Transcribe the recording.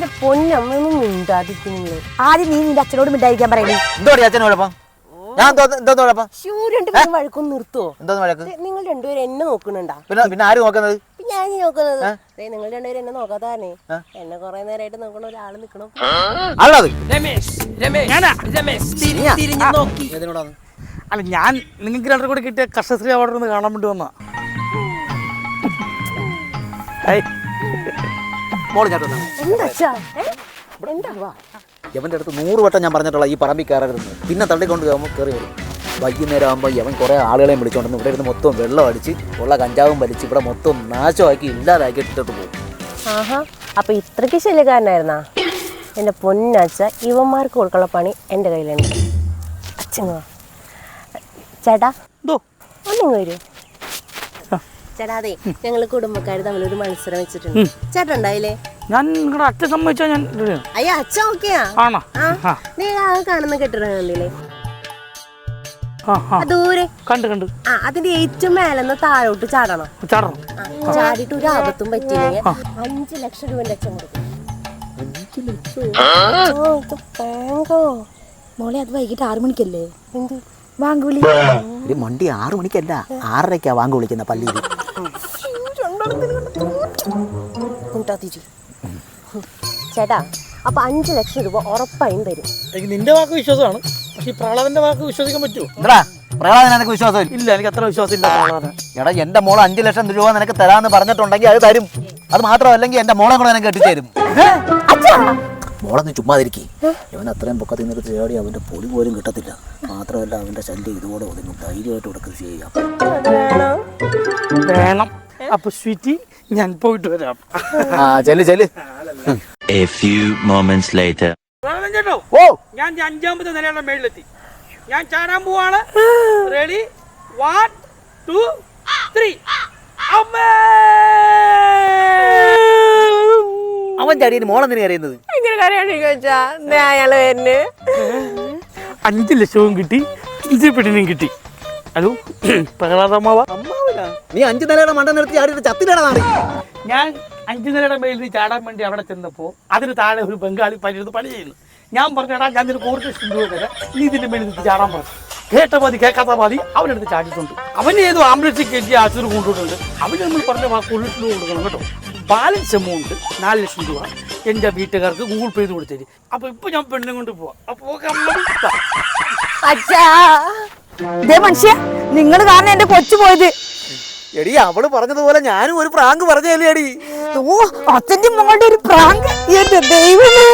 എന്റെ പൊന്നമ്മൊന്നും മിണ്ടാതിരിക്കുന്നില്ല ആദ്യം നീ നിന്റെ അച്ഛനോട് മിണ്ടായിരിക്കാൻ പറയണേ. എന്തോടി അച്ഛന് കുഴപ്പം ഞാൻ എന്തോ എന്തോന്ന് കുഴപ്പം രണ്ട് വഴക്കൊന്ന് നിർത്തുവോ എന്തോന്ന് വഴക്ക്? ദേ, നിങ്ങൾ രണ്ടുപേരും എന്നെ നോക്കുന്നുണ്ടാ? പിന്നെ പിന്നെ ആര് നോക്കുന്നത്? ഇപ്പൊ ഞാൻ ഈ നോക്കുന്നത്. ദേ, നിങ്ങൾ രണ്ടുപേരും എന്നെ നോക്കാത്തതാണേ. എന്നെ കൊറേ നേരമായിട്ട് നോക്കണ ഒരാൾ നിക്കണം. അല്ലത് രമേശ് രമേശ് രമേശ് തിരി- തിരിഞ്ഞു നോക്കി. അല്ല ഞാൻ നിങ്ങൾക്ക് രണ്ടു കൂടെ കിട്ടിയ കർഷശ്രീ അവാർഡ് ഒന്ന് കാണാൻ വേണ്ടി വന്നാ മോൾ? എന്താ? യവന്റെ അടുത്ത് നൂറ് വട്ടം ഞാൻ പറഞ്ഞിട്ടുള്ള ഈ പറമ്പിൽ കയറരുത് പിന്നെ തള്ളിക്കൊണ്ട് പോകുമ്പോൾ കയറി വരും. വൈകുന്നേരം ആകുമ്പോൾ യവൻ കുറേ ആളുകളെയും വിളിച്ചോണ്ടെന്ന് ഇവിടെ ഇരുന്ന് മൊത്തം വെള്ളം അടിച്ച് ഉള്ള കഞ്ചാവും വലിച്ച് ഇവിടെ മൊത്തം നാശമാക്കി ഇല്ലാതാക്കി ഇട്ടിട്ട് പോകും. ആഹാ. അപ്പൊ ഇത്രയ്ക്ക് ശല്യക്കാരനായിരുന്നാ? എന്റെ പൊന്നാച്ച ഇവന്മാർക്ക് കൊടുക്കുള്ള പണി എന്റെ കയ്യിലുണ്ട് അച്ഛങ്ങ. ചേട്ടാ എന്തോ വരൂ. ചേട്ടാ അതെ ഞങ്ങൾ കുടുംബക്കാർ തമ്മിൽ ഒരു മത്സരം വെച്ചിട്ടുണ്ട്. ചേട്ടൻ ഉണ്ടായില്ലേ? ഞാൻ നിങ്ങളുടെ അച്ഛൻ സമ്മതിച്ചാൽ ഞാൻ. അയ്യോ അച്ഛൻ ഓക്കെയാ? ആണോ? നീ ആ കാണുന്ന കെട്ടിടം കണ്ടില്ലേ? ദൂരെ. കണ്ടു കണ്ടു. ആ അതിന്റെ ഏറ്റവും മേലെന്ന് താഴോട്ട് ചാടണം. ചാടണം. ചാടിയിട്ട് ഒരു ആപത്തും പറ്റിയില്ലെങ്കിൽ അഞ്ചു ലക്ഷം രൂപന്റെ അച്ഛൻ കൊടുക്കും മോളെ അത് വൈകിട്ട് ആറു മണിക്കല്ലേ? എന്ത്? വാങ്കുവിളി ഒരു മണ്ടി ആറു മണിക്കല്ല ആറരയ്ക്കാ വാങ്ങി വിളിക്കുന്ന പള്ളിയിൽ ചേട്ടാ അപ്പൊ അഞ്ചു ലക്ഷം രൂപ ഉറപ്പായും തരും. എനിക്ക് നിന്റെ വാക്ക് വിശ്വാസമാണ്. പക്ഷെ ഈ പ്രളവന്റെ വാക്ക് വിശ്വസിക്കാൻ പറ്റുമോ? എന്താ പ്രഹ്ലാദൻ നിനക്ക് വിശ്വാസമില്ല? ഇല്ല എനിക്ക് അത്ര വിശ്വാസം ഇല്ല എടാ എന്റെ മോൾ അഞ്ചു ലക്ഷം രൂപ നിനക്ക് തരാന്ന് പറഞ്ഞിട്ടുണ്ടെങ്കിൽ അത് തരും. അത് മാത്രമല്ലെങ്കിൽ എന്റെ മോളെ കൂടെ നിനക്ക് കെട്ടിച്ചേരും മോളൊന്ന് ചുമ്മാതിരിക്കേ അവൻ അത്രയും പൊക്കത്തിൽ നിന്ന് ചേടി അവന്റെ പൊടി പോലും കിട്ടത്തില്ല. മാത്രമല്ല അവന്റെ ശല്യം ഇതോടെ ഒതുങ്ങും. ധൈര്യമായിട്ട് ഇവിടെ കൃഷി ചെയ്യാം. വേണം. അപ്പൊ സ്വീറ്റി ഞാൻ പോയിട്ട് വരാം. ആ ചെൽ ചെല്ല്. A few moments later. ചേട്ടോ ഓ. ഞാൻ അഞ്ചാമത്തെ നിലയുടെ മേളിലെത്തി. ഞാൻ ചാടാൻ പോവാണ്. റെഡി വൺ ടു ത്രീ അമ്മേ! അവൻ ചാടിയതിന് മോളെന്തിനാ ഭയങ്കര കാര്യമാണ് ചോദിച്ചാ? അയാൾ എന്നെ അഞ്ച് ലക്ഷവും കിട്ടി അഞ്ച് പെണ്ണിനും കിട്ടി. ഹലോ പ്രഹ്ലാദമാവ നീ അഞ്ചു നിലയുടെ മണ്ടം നിർത്തി ചാടിയിട്ട് ചത്തിലാണ് നാടി. ഞാൻ അഞ്ചു നിലയുടെ മേലിൽ ചാടാൻ വേണ്ടി അവിടെ ചെന്നപ്പോൾ അതിന് താഴെ ഒരു ബംഗാളി പണിയെടുത്ത് പണി ചെയ്യുന്നു. ഞാൻ പറഞ്ഞടാ ഞാൻ നിനക്ക് ഇഷ്ടം രൂപ തരാം. നീ ഇതിന്റെ മേലിൽ ചാടാൻ പറഞ്ഞു കേട്ട മതി കേൾക്കാത്ത മതി. അവനെടുത്ത് ചാടിയിട്ടുണ്ട്. അവന് ഏതോ ആംബുലൻസിൽ കയറ്റി ആശുപത്രി കൊണ്ടുപോയിട്ടുണ്ട് അവന് നമ്മൾ പറഞ്ഞ രൂപ കൊടുക്കണം കേട്ടോ. ബാലൻസ് എമൗണ്ട് നാല് ലക്ഷം രൂപ എന്റെ വീട്ടുകാർക്ക് ഗൂഗിൾ പേ ചെയ്ത് കൊടുത്തേരി. അപ്പൊ ഇപ്പൊ ഞാൻ പെണ്ണും കൊണ്ട് പോവാം. അപ്പൊ അച്ഛാ. ഇതേ മനുഷ്യ നിങ്ങൾ കാരണം എന്റെ കൊച്ചു പോയത്. എടി അവൾ പറഞ്ഞതുപോലെ ഞാനും ഒരു പ്രാങ്ക് പറഞ്ഞല്ലേ അടി ഓ അച്ഛന്റെ മോളുടെ ഒരു പ്രാങ്ക്. എന്റെ ദൈവമേ.